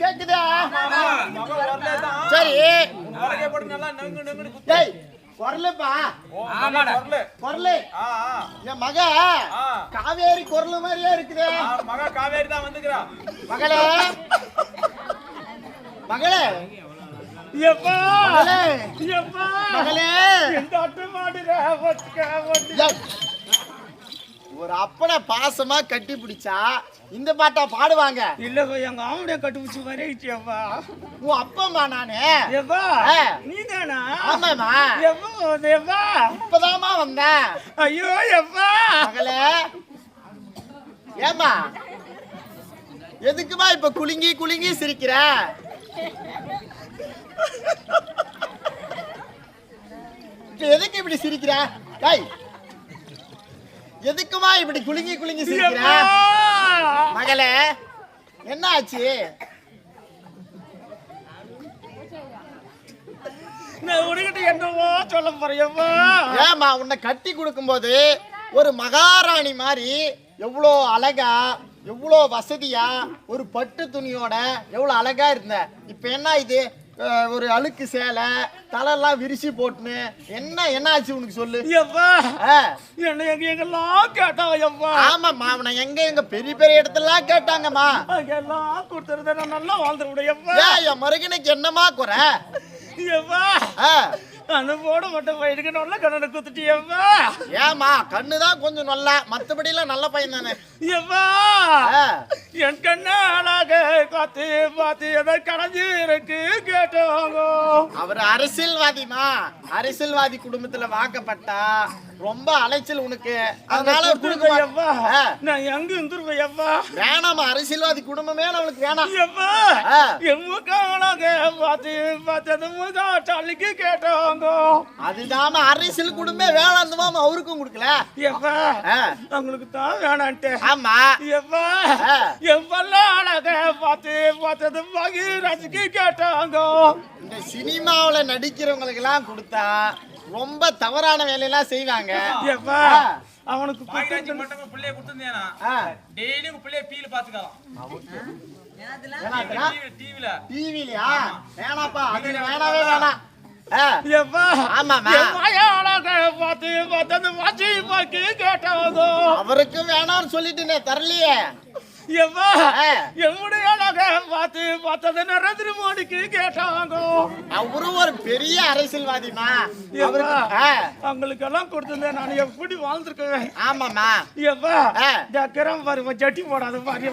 கேக்குதா? சரி. டேய் குரலுப்பா. குரலு. என் மக காவேரி குரலு மாதிரியே இருக்குதே. மகா காவேரி தான் வந்துக்கிறா. மகளே. மகளே. மகளே. மகளே. ஒரு அப்பனை பாசமா கட்டி பிடிச்சா இந்த பாட்டா பாடுவாங்க. இல்ல எங்க ஆம்பளை கட்டுப்பிடிச்சு வரைச்சியப்பா உன் அப்பம்மா நானு. எப்பா ஆ. நீதானா? ஆமாம்மா. எப்பா எப்பா இப்பதாம்மா வந்தேன் ஐயோ எப்பா மகளே. ஏமா எதுக்குமா இப்ப குலுங்கி குலுங்கி சிரிக்கிற? இப்ப எதுக்கு இப்படி சிரிக்கிற? டேய். எதுக்குமா இப்படி குலுங்கி குலுங்கி சிரிக்கிற? மகளே என்ன ஆச்சு நான் உனக்கிட்ட என்னவோ சொல்ல போறேன்ப்பா ஏமா உன்னை கட்டி கொடுக்கும்போது ஒரு மகாராணி மாதிரி எவ்வளோ அழகா எவ்வளோ வசதியா ஒரு பட்டு துணியோட எவ்வளோ அழகா இருந்த. இப்போ என்ன இது? ஒரு அழுக்கு சேலை தலையெல்லாம் விரிச்சு போட்டுன்னு. என்ன என்ன ஆச்சு உனக்கு சொல்லு? எப்பா என்ன எங்க எங்கெல்லாம் கேட்டாங்க எப்பா ஆமாம்மா அவனை எங்க எங்க பெரிய பெரிய இடத்துலலாம் கேட்டாங்கம்மா. அங்கெல்லாம் கொடுத்துருந்தா நான் நல்லா வாழ்ந்துருவிட எப்பா ஏன் என் மருகனுக்கு என்னம்மா குறை? எப்பா அந்த போட மட்டும் பையனுக்கு நல்ல கண்ணனை குத்துட்டு எப்பா ஏம்மா கண்ணு தான் கொஞ்சம் நல்லா. மற்றபடிலாம் நல்ல பையன் தானே. எப்பா ஆ, என் கண்ண அழக காத்து பார்த்து எதை கடைஞ்சி இருக்கு கேட்டாங்க. அவர் அரசியல்வாதிமா அரசியல்வாதி குடும்பத்துல வாக்கப்பட்டா ரொம்ப அலைச்சல் உனக்கு. அதனால. ஆ, நான் எங்க இருந்துருவேன் எப்பா வேணாம்மா அரசியல்வாதி குடும்பமே நம்மளுக்கு வேணாம். எப்பா ஆ. என் முக்காக பார்த்து பார்த்து அந்த முகா சளிக்கு கேட்டாங்க அதுதாம அரசியல் குடும்பமே வேணாம் அவருக்கும் கொடுக்கல? எப்பா ஆ, உங்களுக்கு தான் வேணான்ட்டு. ஆமா. எப்பா பல்ல அழக பார்த்து பார்த்தது பகிராஜுக்கு கேட்டாங்க. இந்த சினிமாவுல நடிக்கிறவங்களுக்கு எல்லாம் கொடுத்தா ரொம்ப தவறான வேலையெல்லாம் செய்வாங்க. எப்பா. அவனுக்கு குத்து- மட்டும் பிள்ளைய கொடுத்துருந்தேனா? டெய்லி உங்க பிள்ளைய பீல பாத்துக்கலாம்? டிவில டிவிலயா வேணாப்பா அது வேணாவே வேணாம். அவருக்கு வேணாம்னு சொல்லிட்டு தரலையே. ஆ. என்னுடைய அழக பார்த்து பார்த்தது நரேந்திர மோடிக்கு கேட்டாங்க அவரும் ஒரு பெரிய அரசியல்வாதிமா ஆ, அவங்களுக்கெல்லாம் கொடுத்திருந்தேன் நான் எப்படி வாழ்ந்துருக்கேன்? ஆமாம்மா. எப்பா ஆ. ஜக்கரம் பாரு இவன் ஜட்டி போடாத பாரு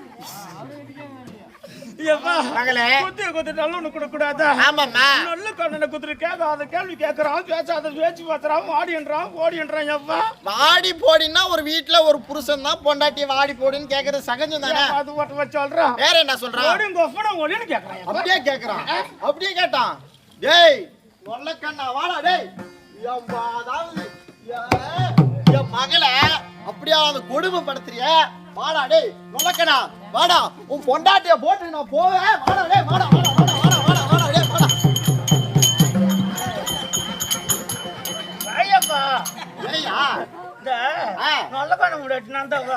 மகளே. குத்திய குத்தி நல்லொன்னு கொடுக்க கூடாதா ஆமாம்மா. நல்ல கண்ணனை குத்துரு கேட்காத கேள்வி கேட்கறான் பேசாத பேச்சு பார்த்துறான் வாடின்றான் ஓடின்றான் எப்பா வாடி போடின்னா ஒரு வீட்ல ஒரு புருஷன் தான் பொண்டாட்டி வாடி போடின்னு கேக்குறது சகஜம் தானே? அது மட்டும் சொல்றான் வேற என்ன சொல்றான் ஓடி உங்க ஒப்பனை ஒளின்னு அப்படியே கேக்குறான் அப்படியே கேட்டான். டேய் நொல்லக்கண்ணா வாடா டேய். என் மகளை அப்படியே அந்த கொடுமை படுத்துறிய வாடா டேய் நொல்லக்கண்ணா வாடா உன் பொண்டாட்டிய போட்டு நான் போவேன். வாடா டேய் வாடா வாடா வாடா வாடா வாடா வாடா டேய் வாடா. ஐயப்பா. ஏய்யா. இந்த. நல்ல கண்ண முடியாட்டு நான் தான்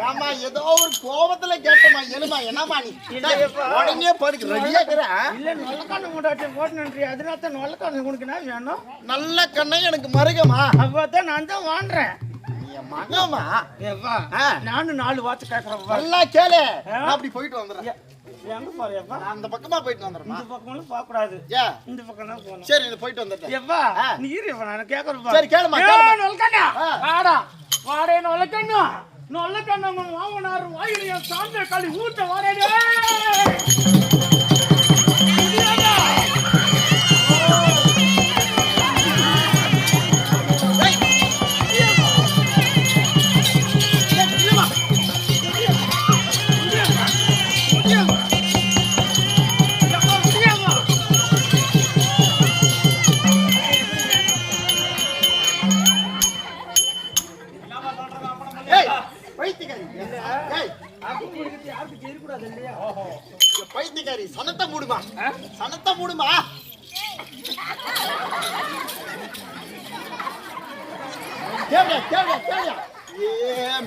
ஏமா ஏதோ ஒரு கோபத்துல கேட்டமா எழுமா என்னமா நீ. உடனே படுக்க ரெடியா இல்ல நல்ல கண்ண முடியாட்டு போட்டு அதனால தான் நல்ல கண்ணு உனக்கு என்ன வேணும்? நல்ல கண்ணை எனக்கு மருகமா அப்பதான் நான் தான் என் மகமா. நானும் நாலு வாத்து கேட்கறேன் நல்லா கேளு. அப்படி போயிட்டு வந்துடுறேன். எங்க போறேப்பா அந்த பக்கமா போயிட்டு வந்துடுறேன் இந்த பக்கம்லாம் பார்க்க கூடாது இந்த பக்கம் தான் போகணும். சரி இது போயிட்டு வந்துட்டேன் எப்பா. நீ இரு நான் கேட்கறேன் சரி, கேளும்மா, கேளும்மா. நொல்கண்ணா. வாடா. வாடே நொல்கண்ணா நல்ல உங்க வாங்கினார் வாயிலையும் சாந்த களி ஊட்ட வாடே பைத்தியக்காரி சனத்தை மூடுமா? சனத்தை மூடுமா?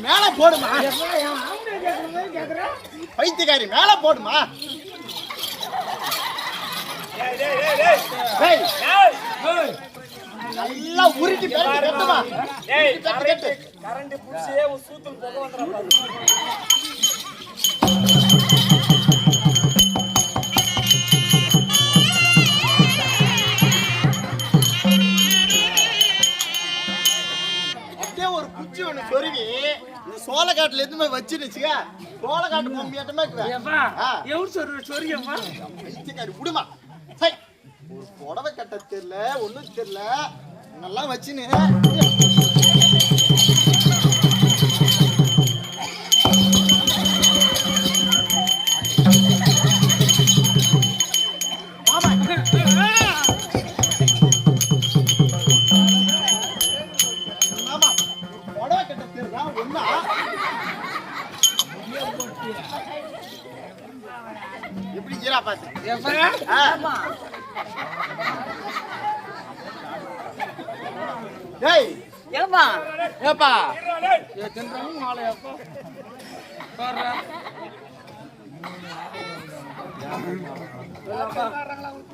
மேல போடுமா? பைத்தியக்காரி மேல போடுமா? ஏய். நல்லா உருட்டி பெருட்டி கட்டுமா கரண்ட் புடிச்சே ஒரு சூத்துல போக வந்துடுறா அப்படியே ஒரு குச்சி ஒண்ணு சொருவி இந்த சோளக்காட்டுல எதுவுமே வச்சுருச்சுங்க சோளக்காட்டு பொம்மையாட்டமே ஆ. எவ்வளவு சொரு சொரியப்பா பைத்தியக்காரி விடுமா. சை ஒரு புடவை கட்ட தெரியல ஒண்ணும் தெரியல. நல்லா வச்சுன்னு. எப்படி ஜீரா பாத்து? ஆ. ஏப்பா, ஏப்பா ஏப்பா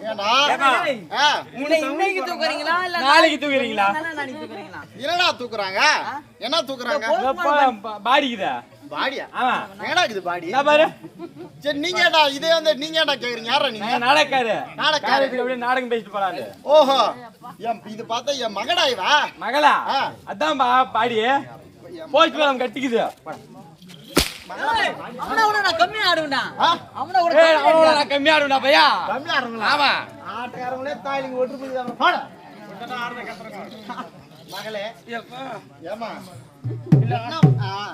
ஏண்டா? ஏய், ஆ, இதை இன்னைக்கு தூக்குறீங்களா? இல்ல நாளைக்கு தூக்குறீங்களா? நாளை என்னடா தூக்குறாங்க? என்ன தூக்குறாங்க? ஏப்பா பாடிக்குதா? பாடியா ஆமா. என்னடா இது பாடி பாரு. சரி நீங்க ஏடா இதே வந்து நீங்க ஏடா கேக்குறீங்க? யாரா நீங்க? நான் நாடகாரு அப்படியே நாடகம் பேசிட்டு போலான்னு ஓஹோ. என் இது பார்த்தா என் மகடா இவா? மகளா. அதான் பாடி போஸ்ட் மேலம் கட்டிக்குது. ஏய், அவனை விட நான் கம்மியா ஆடுவேன்டா? அவனை விட கம்மியா. நான் ஆடுவேன்டா பையா. கம்மியா இருங்களா ஆமா. ஆட்டக்காரங்களே தாயிலிங்க ஒட்டு போய் போட. மகளே. ஏமா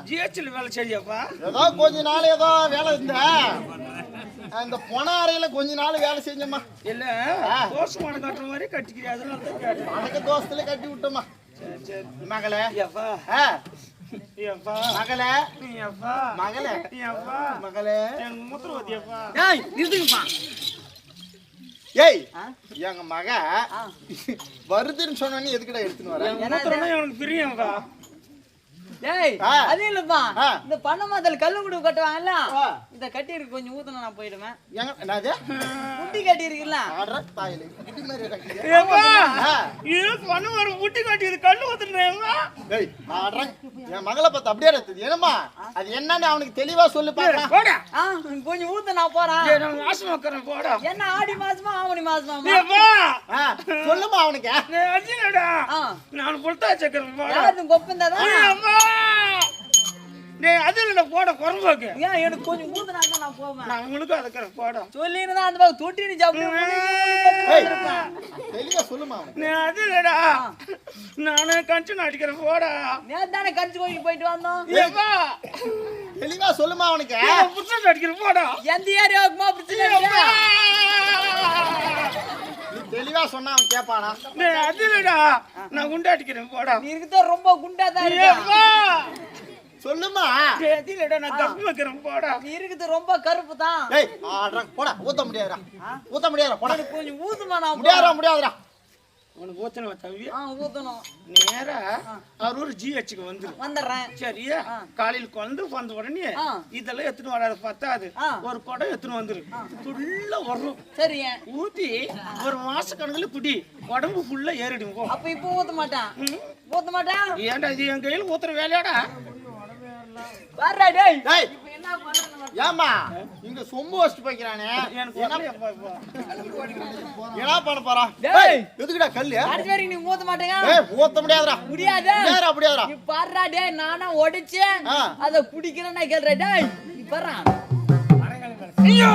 ஜிஹெச்ல வேலை செய்யப்பா ஏதோ கொஞ்ச நாள் ஏதோ வேலை இருந்த. இந்த பொண அறையில கொஞ்ச நாள் வேலை செஞ்சம்மா. இல்ல போஸ்ட்மான கட்டுற மாதிரி கட்டிக்கிறேன் அதனால வணக்க தோசத்துல கட்டி விட்டோம்மா. மகளே. எப்பா மகளே. மகளே. மகளே. மூத்திரவதியப்பா ஏய், நிறுத்துங்கப்பா. ஏய் ஆ? எங்க மக ஆ. வருதுன்னு சொன்னோன்னே எதுக்குடா எடுத்துன்னு வர எனக்கு பிரியம்ப்பா ஏய், ஆ. அது இல்லப்பா ஆ. இந்த பண்ண மாதல் கல்லு குடு கட்டுவாங்கல்ல. இந்த கட்டி இருக்கு கொஞ்சம் ஊத்துனா நான் போயிடுவேன். எங்க என்னது குட்டி கட்டி இருக்குல்ல ஆடுற தாயில. குட்டி மாதிரி கட்டி ஏப்பா ஆ. இது பண்ண வர ஊட்டி காட்டி இது கண்ணு ஊத்துறேன்ப்பா டேய் என் மகளை பார்த்து அப்படியே இருக்குது என்னம்மா? அது என்னன்னு அவனுக்கு தெளிவா சொல்லு பாக்கலாம் போடா. கொஞ்சம் ஊத்து நான் போறேன். ஏய், நான் வாசம் வைக்கிறேன் போடா. என்ன ஆடி மாசமா ஆவணி மாசமா ஏப்பா சொல்லுமா அவனுக்கு. ஆ. நான் புல்தா சக்கரம் போடா. கொப்பந்ததா ஏப்பா டேய் அது இல்ல போட குறம்போக்கு ஏன் எனக்கு கொஞ்சம் ஊத்துனா தான் நான் போவேன். நான் உங்களுக்கு அதுக்கிறேன் போடா. சொல்லின்னு தான் அந்த பக்கம் தொட்டி நீ தெளிவா சொல்லுமா நீ அது இல்லடா நானே கஞ்சன் அடிக்கிறேன் போடா. நேத்து தானே கரிச்சு கோயிலுக்கு போயிட்டு வந்தோம். ஏப்பா தெளிவா சொல்லுமா அவனுக்கு. புத்தகம் அடிக்கிறேன் போடா. எந்த ஏரியாவுக்குமா பிரச்சனை? நீ தெளிவா சொன்னா அவன் கேட்பானா டேய் அது இல்லடா நான் குண்டு அடிக்கிறேன் போடா. நீ இருக்கிறது ரொம்ப குண்டா தான் இருக்க சொல்லுமா? டேய் இல்லடா நான் கப்பி வைக்கிறேன் போடா. நீ இருக்கிறது ரொம்ப கருப்பு தான் ஏய் ஆடுறா போடா ஊத்த முடியாதுடா. ஊத்த முடியாதுடா போடா. கொஞ்சம் ஊத்துமா நான் முடியாதுடா முடியாதுடா. உனக்கு ஊத்தணும் தம்பி. ஆ ஊத்தணும். நேரா அரூர் ஜிஹெச்சுக்கு வந்துரு வந்துடுறேன். சரியா? காலையில குழந்தை வந்த உடனே. இதெல்லாம் எடுத்துன்னு வராது பத்தாது. ஒரு குடம் எடுத்துன்னு வந்துரு ஃபுல்லா வரும். சரிங்க ஊத்தி ஒரு மாச கணக்குல குடி உடம்பு ஃபுல்லா ஏறிடும் அப்ப இப்ப ஊத்த மாட்டான். ஊத்த மாட்டான். ஏன்டா இது என் கையில ஊத்துற வேலையாடா? வர்றா டேய். டேய். இப்ப என்ன பண்றது ஏமா இங்க சொம்பு வச்சுட்டு போய்க்கிறானே. எனக்கு என்ன பண்ண போறான். டேய். எதுக்குடா கல்லு? வரைக்கும் நீ ஊத்த மாட்டேங்க. ஊத்த முடியாதுடா. முடியாது? முடியாதுடா முடியாதுடா. நீ பாடுறா டேய் நானா உடைச்சேன் ஆ. அத குடிக்கிறேன் நான் கேள்றேன் டேய் நீ பாடுறா. ஐயோ!